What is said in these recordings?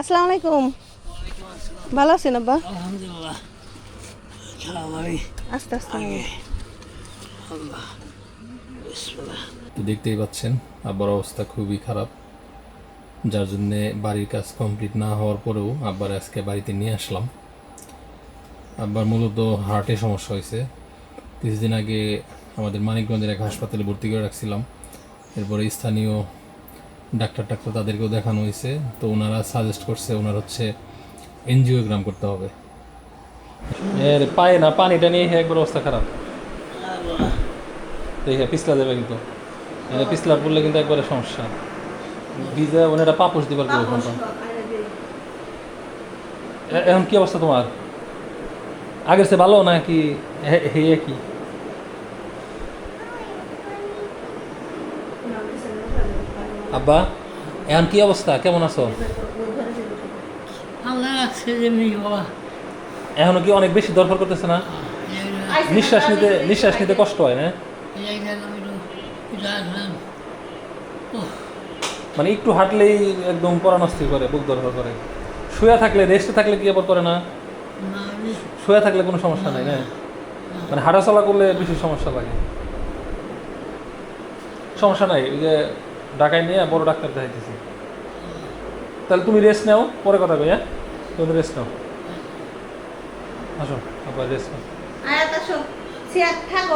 আসসালামু আলাইকুম ভালো আছেন আব্বা? আলহামদুলিল্লাহ। আস্তে আস্তে তো দেখতেই পাচ্ছেন আব্বার অবস্থা খুবই খারাপ। যার জন্যে বাড়ির কাজ কমপ্লিট না হওয়ার পরেও আব্বার আজকে বাড়িতে নিয়ে আসলাম। আব্বার মূলত হার্টে সমস্যা হয়েছে। কিছুদিন আগে আমাদের মানিকগঞ্জের এক হাসপাতালে ভর্তি করে রাখছিলাম। এরপরে স্থানীয় ডাক্তার টাক্তার তাদেরকেও দেখানো হয়েছে। তো ওনারা সাজেস্ট করছে, ওনার হচ্ছে এনজিওগ্রাম করতে হবে। এর পায়ে না, পানিটা নিয়ে একবার অবস্থা খারাপ। দেখে পিছলা দেবে কিন্তু। পিছলা পড়লে কিন্তু একবারে সমস্যা। ভিজা ওনারা পাপোশ দিবার কেউ এখন কি অবস্থা তোমার? আগের সে ভালো নাকি হে কি আব্বা এখন কি অবস্থা? কেমন আছো? আল্লাহ রাখছে যেমনি বাবা। এখনও কি অনেক বেশি দরকার করতেছে না? নিঃশ্বাস নিতে নিঃশ্বাস নিতে কষ্ট হয় না? মানে একটু হাঁটলেই একদম পরানস্থির করে বুক দরকার করে। শুয়ে থাকলে রেস্টে থাকলে কি আবার করে না? শুয়ে থাকলে কোনো সমস্যা নাই না মানে হাঁটা চলা করলে বেশি সমস্যা লাগে। সমস্যা নাই ওই যে ঢাকায় নিয়ে বড় ডাক্তার দেখাইতেছি। তাহলে তুমি রেস্ট নাও পরে কথা কই হ্যাঁ? তুমি রেস্ট নাও। আসো আবার রেস্ট নাও।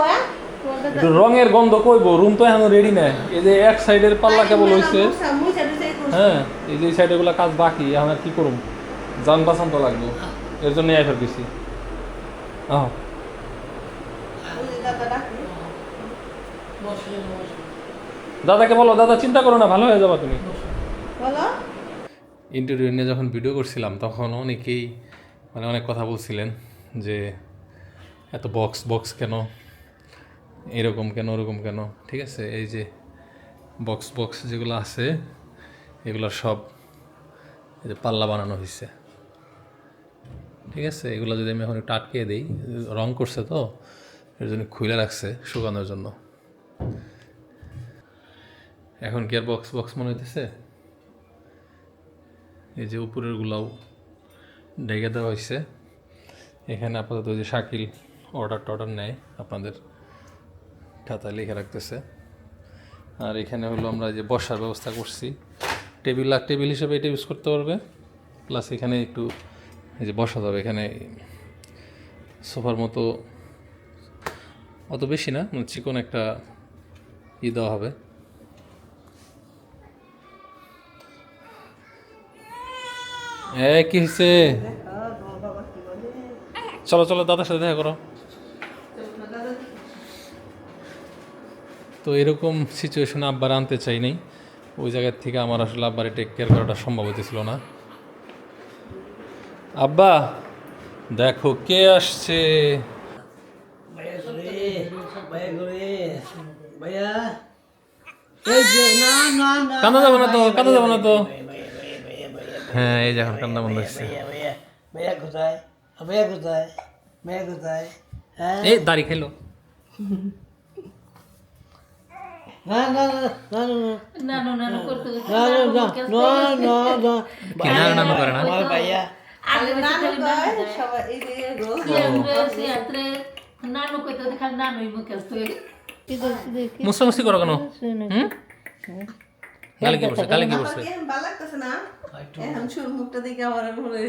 হ্যাঁ? রঙের গন্ধ কইব রুম তো এখন রেডি নাই। এই যে এক সাইডের পাল্লা কেবল হয়েছে হ্যাঁ এই যে সাইডে গুলা কাজ বাকি এখন কি করুম? যান বাঁচান তো লাগবে। এর জন্য আইফার দিছি আহ। বসে বসে। দাদাকে বলো দাদা চিন্তা করো না ভালো হয়ে যাবা তুমি। বলো। ইন্টারভিউ নিয়ে যখন ভিডিও করছিলাম তখন অনেকেই মানে অনেক কথা বলছিলেন যে এত বক্স বক্স কেন? এরকম কেন ওরকম কেন? ঠিক আছে? এই যে বক্স বক্স যেগুলো আছে এগুলো সব এই যে পাল্লা বানানো হয়েছে ঠিক আছে? এগুলো যদি আমি এখন একটু আটকে দিই রং করছে তো এর জন্য খুলে রাখছে শুকানোর জন্য। এখন আর বক্স বক্স মনে হইতেছে? এই যে উপরের গুলাও ডেকে দেওয়া হয়েছে এখানে আপাতত যে শাকিল অর্ডার টর্ডার নেয়, আপনাদের খাতায় লিখে রাখতেছে। আর এখানে হলো আমরা যে বসার ব্যবস্থা করছি। টেবিল আর টেবিল হিসেবে এটা ইউজ করতে পারবে। প্লাস এখানে একটু এই যে বসা যাবে। এখানে সোফার মতো অত বেশি না মানে চিকন একটা ই দেওয়া হবে। কি হয়েছে চলো চলো দাদার সাথে দেখা করো। তো এরকম সিচুয়েশনে আব্বার আনতে চাই নাই। ওই জায়গার থেকে আমার আসলে আব্বারে টেক কেয়ার করাটা সম্ভব হতেছিল না। আব্বা দেখো কে আসছে? ভাইয়া করে ভাইয়া করে ভাইয়া। এই যে না না না কান্দা যাব না তো কান্দা যাব না তো ভাইয়া ভাইয়া ভাইয়া ভাইয়া হ্যাঁ এই যে এখন কান্না বন্ধ হচ্ছে ভাইয়া কোথায় ভাইয়া কোথায় ভাইয়া কোথায় হ্যাঁ এই দাড়ি খেলো আসতো মুসামুসি করো কেন হুম কি বসে গালে কি বসে? ভালো লাগতেছে না। এখন সুর মুখটা দেখে আমার মনে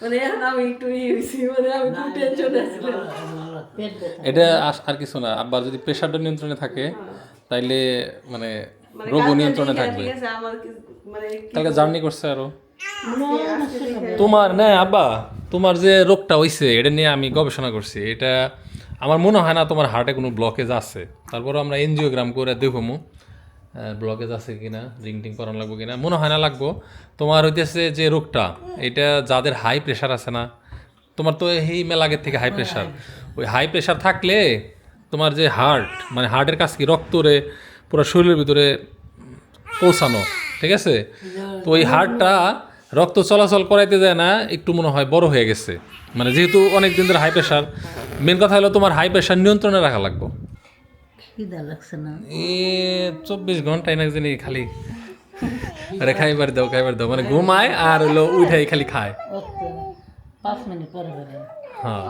মানে এখন আমি একটু ইয়ে মানে আমি খুব টেনশনে আছিলাম এটা আর কিছু না আব্বার যদি প্রেশারটা নিয়ন্ত্রণে থাকে তাইলে মানে মানে রোগও নিয়ন্ত্রণে থাকবে। মানে কালকে জার্নি করছে আরও। তোমার না আব্বা তোমার যে রোগটা হইছে এটা নিয়ে আমি গবেষণা করছি। এটা আমার মনে হয় না তোমার হার্টে কোনো ব্লকেজ আছে। তারপর আমরা এনজিওগ্রাম করে দেখব ব্লকেজ আছে কিনা রিং টিং করানো লাগবো কিনা মনে হয় না লাগবো। তোমার হইতেছে যে রোগটা এটা যাদের হাই প্রেশার আছে না তোমার তো এই মেলা আগের থেকে হাই প্রেশার ওই হাই প্রেশার থাকলে তোমার যে হার্ট মানে হার্টের কাছ কি? রক্তরে পুরো শরীরের ভিতরে পৌঁছানো ঠিক আছে? তো ওই হার্টটা রক্ত চলাচল করাইতে যায় না একটু মনে হয় বড় হয়ে গেছে। মানে যেহেতু অনেক দিন ধরে হাই প্রেশার মেন কথা হলো তোমার হাই প্রেশার নিয়ন্ত্রণে রাখা লাগবে। খিদা লাগছে না। এ চব্বিশ ঘন্টায় না জানি খালি আরে খাইবার দাও খাইবার দাও। মানে ঘুমায় আর হলো উঠাই খালি খায়। পাঁচ মিনিট পরে পরে। হ্যাঁ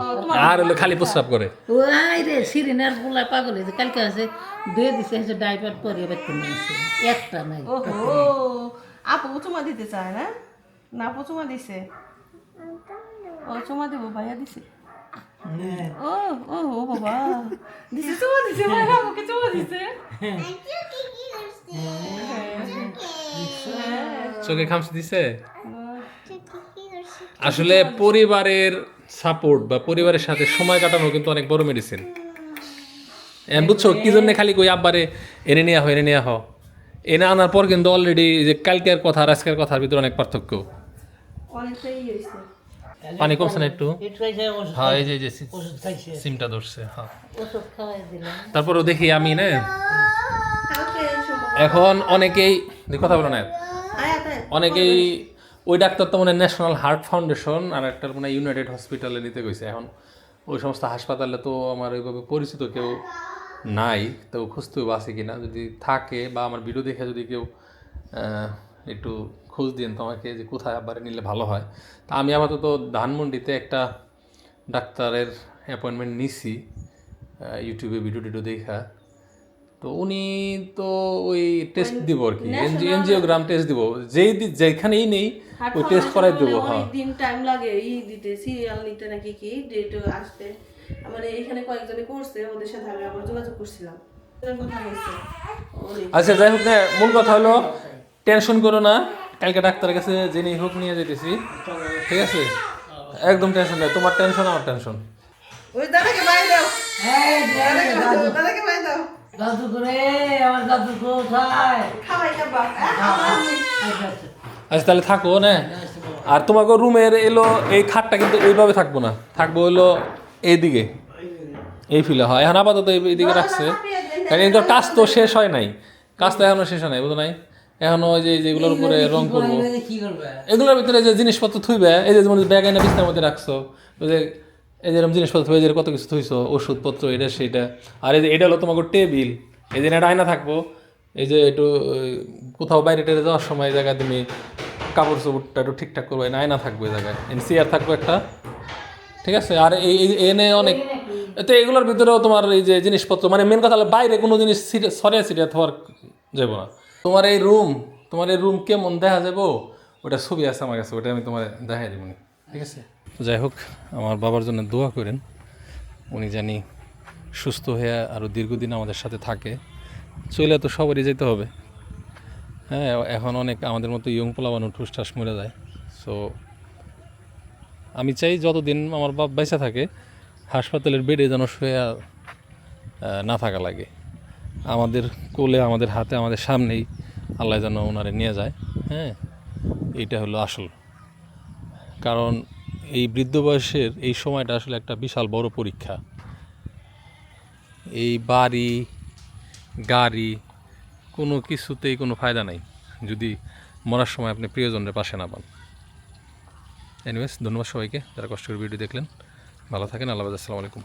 আর হলো খালি প্রস্রাব করে। ওই রে সিরিনার পোলা পাগল হয়েছে। কালকে আছে দিয়ে দিছে হচ্ছে ডাইপার পরে বেতন নিয়েছে। একটা নাই ওহো আপু চুমা দিতে চায় না? না আপু চুমা দিছে। ও চুমা দেবো ভাইয়া দিছে। ও ও ও বাবা। দিছে চুমা দিছে ভাইয়া। আমাকে চোখে খামচি দিছে? আসলে পরিবারের সাপোর্ট বা পরিবারের সাথে সময় কাটানো কিন্তু অনেক বড় মেডিসিন বুঝছ? কি জন্য খালি কই আব্বারে এনে নেওয়া হয় এনে নেওয়া হ এনে আনার পর কিন্তু অলরেডি যে কালকের কথা আর আজকের কথার ভিতরে অনেক পার্থক্য। অনেকটাই পানি কমছে না একটু? হ্যাঁ এই যে যে সিমটা ধরছে হ্যাঁ। তারপরেও দেখি আমি না। এখন অনেকেই কথা বলো না। অনেকেই ওই ডাক্তার তো মানে ন্যাশনাল হার্ট ফাউন্ডেশন আর একটা মানে ইউনাইটেড হসপিটালে নিতে গেছে। এখন ওই সমস্ত হাসপাতালে তো আমার ওইভাবে পরিচিত কেউ নাই। তো খুঁজতেও আছে কিনা। যদি থাকে বা আমার ভিডিও দেখে যদি কেউ আহ, একটু খোঁজ দিন তোমাকে যে কোথায় আবার নিলে ভালো হয়। তা আমি আপাতত ধানমন্ডিতে একটা ডাক্তারের অ্যাপয়েন্টমেন্ট নিছি ইউটিউবে ভিডিও টিডিও দেখা। তো উনি তো ওই টেস্ট দিব আর কি এনজিওগ্রাম টেস্ট দিব। যেই যেখানেই নেই ওই টেস্ট করাই দেবো হ্যাঁ। দিন টাইম লাগে ই দিতে সিরিয়াল নিতে নাকি কি ডেট আসতে। মানে এখানে কয়েকজনে করছে ওদের সাথে আমি আবার যোগাযোগ করছিলাম। আচ্ছা যাই হোক মূল কথা হলো টেনশন করো না। কালকে ডাক্তারের কাছে জেনে হোক নিয়ে যেতেছি ঠিক আছে? একদম টেনশন নেই তোমার টেনশন আমার টেনশন ওই দাদাকে বাই দাও। দাদাকে বাই দাও, দাদাকে বাই দাও। দাদু করে আমার দাদু কোথায়? খাওয়াই খাবা। আচ্ছা তাহলে থাকো না? আর তোমাকে রুমের এলো এই খাটটা কিন্তু এইভাবে থাকব না। থাকব হলো এইদিকে। এই ফিলে হয়। এখন আপাতত এই- এইদিকে রাখছে। কারণ এই তো কাজ তো শেষ হয় নাই। কাজ তো এখনও শেষ হয় নাই বুঝো নাই? এখনও ওই যে যেগুলোর উপরে রং করব। এগুলোর ভিতরে যে জিনিসপত্র থুইবে এই যে যেমন ব্যাগ এনে বিছনার মধ্যে রাখছো ওই যে এই যেরকম জিনিসপত্র থুই, যে কত কিছু থুইছো ওষুধপত্র এটা সেটা। আর এই যে এটা হলো তোমাকে টেবিল এই যে এটা আয়না থাকব এই যে একটু কোথাও বাইরে টেরে যাওয়ার সময় এই জায়গায় তুমি কাপড় চোপড়টা একটু ঠিকঠাক করবে না আয়না থাকবে এই জায়গায়। চেয়ার থাকবে একটা। ঠিক আছে? আর এই এই- এনে অনেক তো এগুলোর ভিতরেও তোমার এই যে জিনিসপত্র মানে মেন কথা হলো বাইরে কোনো জিনিস সরিয়া সিরিয়া থাকার যাব না। তোমার এই রুম তোমার এই রুম কেমন দেখা যাব ওটা ছবি আছে আমার কাছে, ওটা আমি তোমার দেখাই দেবো ঠিক আছে? যাই হোক, আমার বাবার জন্য দোয়া করেন। উনি জানি সুস্থ হয়ে আরও দীর্ঘদিন আমাদের সাথে থাকে। চলে তো সবারই যেতে হবে। হ্যাঁ এখন অনেক আমাদের মতো ইয়ং পোলাবানো ঠুসঠাস মরে যায়। সো আমি চাই যতদিন আমার বাপ বেঁচে থাকে, হাসপাতালের বেডে যেন শুয়ে না থাকা লাগে। আমাদের কোলে, আমাদের হাতে, আমাদের সামনেই আল্লাহ যেন ওনারে নিয়ে যায়। হ্যাঁ এইটা হলো আসল। কারণ এই বৃদ্ধ বয়সের এই সময়টা আসলে একটা বিশাল বড় পরীক্ষা। এই বাড়ি, গাড়ি, কোনো কিছুতেই কোনো ফায়দা নাই, যদি মরার সময় আপনি প্রিয়জনের পাশে না পান। এনিওয়েজ ধন্যবাদ সবাইকে, যারা কষ্ট করে ভিডিও দেখলেন। ভালো থাকেন, আল্লাহ আসসালামু আলাইকুম।